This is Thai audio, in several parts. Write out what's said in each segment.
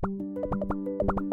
Thank you.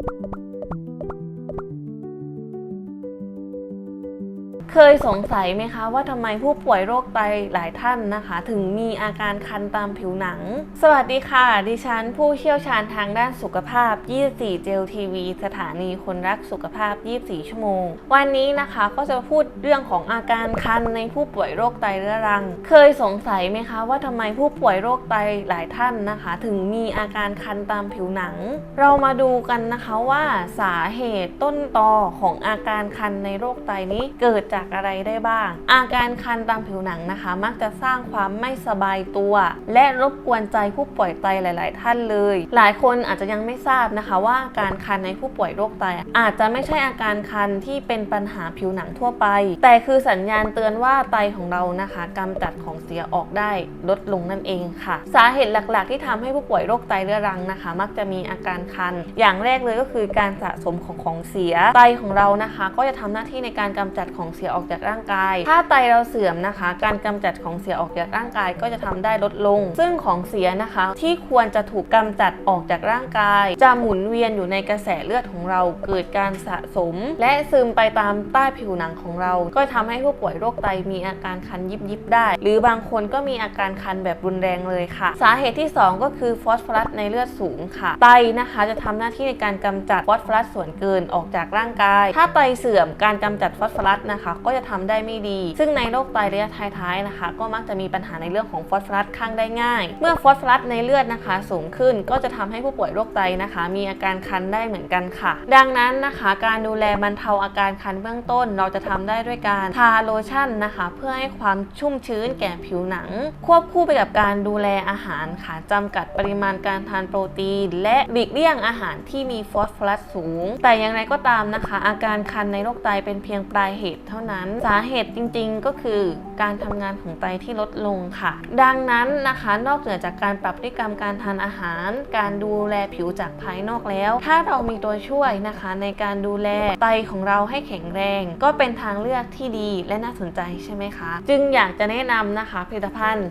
เคยสงสัยไหมคะว่าทำไมผู้ป่วยโรคไตหลายท่านนะคะ ถึงมีอาการคันตามผิวหนัง สวัสดีค่ะ ดิฉันผู้เชี่ยวชาญทางด้านสุขภาพ 24 เจลทีวีสถานีคนรักสุขภาพ 24 ชั่วโมง วันนี้นะคะก็จะพูดเรื่องของอาการคันในผู้ป่วยโรคไตเรื้อรัง เคยสงสัยไหมคะว่าทำไมผู้ป่วยโรคไตหลายท่านนะคะ ถึงมีอาการคันตามผิวหนัง เรามาดูกันนะคะว่าสาเหตุต้นตอของอาการคันในโรคไตนี้เกิดจากอะไรได้บ้าง อาการคันตามผิวหนังนะคะ มักจะสร้างความไม่สบายตัว และรบกวนใจผู้ป่วยไตหลาย ๆ ท่านเลย หลายคนอาจจะยังไม่ทราบนะคะว่าอาการคันในผู้ป่วยโรคไตอาจจะไม่ใช่อาการคันที่เป็นปัญหาผิวหนังทั่วไป แต่คือสัญญาณเตือนว่าไตของเรานะคะกำจัดของเสียออกได้ลดลงนั่นเองค่ะ สาเหตุหลัก ๆ ที่ทำให้ผู้ป่วยโรคไตเรื้อรังนะคะ มักจะมีอาการคัน อย่างแรกเลยก็คือการสะสมของของเสีย ไตของเรานะคะ ก็จะทำหน้าที่ในการกำจัดของเสียออกจากร่างกาย ถ้าไตเราเสื่อมนะคะ การกำจัดของเสียออกจากร่างกายก็จะทำได้ลดลง ซึ่งของเสียนะคะ ที่ควรจะถูกกำจัดออกจากร่างกาย จะหมุนเวียนอยู่ในกระแสเลือดของเราเกิดการสะสม และซึมไปตามใต้ผิวหนังของเรา ก็ทำให้ผู้ป่วยโรคไตมีอาการคันยิบยิบๆได้ หรือบางคนก็มีอาการคันแบบรุนแรงเลยค่ะ สาเหตุที่ 2 ก็คือฟอสฟอรัสในเลือดสูงค่ะ ไตนะคะจะทำหน้าที่ในการกำจัดฟอสฟอรัสส่วนเกินออกจากร่างกาย ถ้าไตเสื่อมการกำจัดฟอสฟอรัสนะคะก็จะทำได้ไม่ดี ซึ่งในโรคไตระยะท้ายๆนะคะ ก็มักจะมีปัญหาในเรื่องของฟอสฟอรัสข้างได้ง่าย เมื่อฟอสฟอรัสในเลือดนะคะ สูงขึ้นก็จะทำให้ผู้ป่วยโรคไตนะคะ มีอาการคันได้เหมือนกันค่ะ ดังนั้นนะคะ การดูแลบรรเทาอาการคันเบื้องต้น เราจะทำได้ด้วยการทาโลชั่นนะคะ เพื่อให้ความชุ่มชื้นแก่ผิวหนัง ควบคู่ไปกับการดูแลอาหารค่ะจำกัดปริมาณการทานโปรตีน และหลีกเลี่ยงอาหารที่มีฟอสฟอรัสสูง แต่อย่างไรก็ตามนะคะ อาการคันในโรคไตเป็นเพียงปลายเหตุเท่านั้นสาเหตุจริงๆก็คือการทำงานของไตที่ลดลงค่ะ ดังนั้นนะคะนอกเหนือจากการปรับพฤติกรรมการทานอาหาร การดูแลผิวจากภายนอกแล้ว ถ้าเรามีตัวช่วยนะคะในการดูแลไตของเราให้แข็งแรง ก็เป็นทางเลือกที่ดีและน่าสนใจใช่ไหมคะ จึงอยากจะแนะนำนะคะผลิตภัณฑ์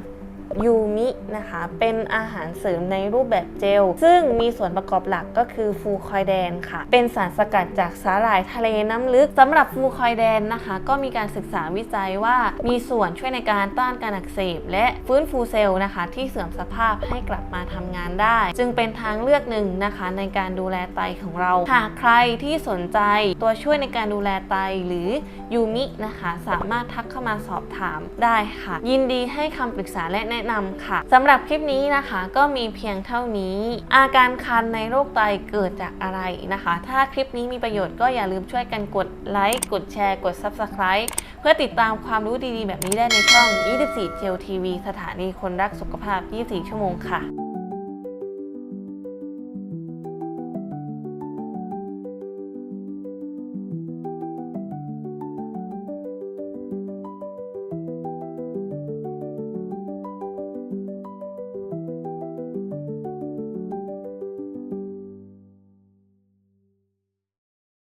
ยูมินะคะ เป็นอาหารเสริมในรูปแบบเจล ซึ่งมีส่วนประกอบหลักก็คือฟูคอยแดนค่ะ เป็นสารสกัดจากสาหร่ายทะเลน้ำลึกสำหรับฟูคอยแดนนะคะ ก็มีการศึกษาวิจัยว่ามีส่วนช่วยในการต้านการอักเสบ และฟื้นฟูเซลล์นะคะ ที่เสื่อมสภาพให้กลับมาทำงานได้ จึงเป็นทางเลือกหนึ่งนะคะ ในการดูแลไตของเรา หากใครที่สนใจตัวช่วยในการดูแลไตหรือยูมินะคะ สามารถทักเข้ามาสอบถามได้ค่ะ ยินดีให้คำปรึกษาและแนะนำค่ะสำหรับคลิปนี้นะคะก็มีเพียงเท่านี้ อาการคันในโรคไตเกิดจากอะไรนะคะ ถ้าคลิปนี้มีประโยชน์ก็อย่าลืมช่วยกันกดไลค์กดแชร์ กด Subscribe เพื่อติดตามความรู้ดีๆ แบบนี้ได้ในช่อง 24เจลทีวีสถานีคนรักสุขภาพ 24 ชั่วโมงค่ะ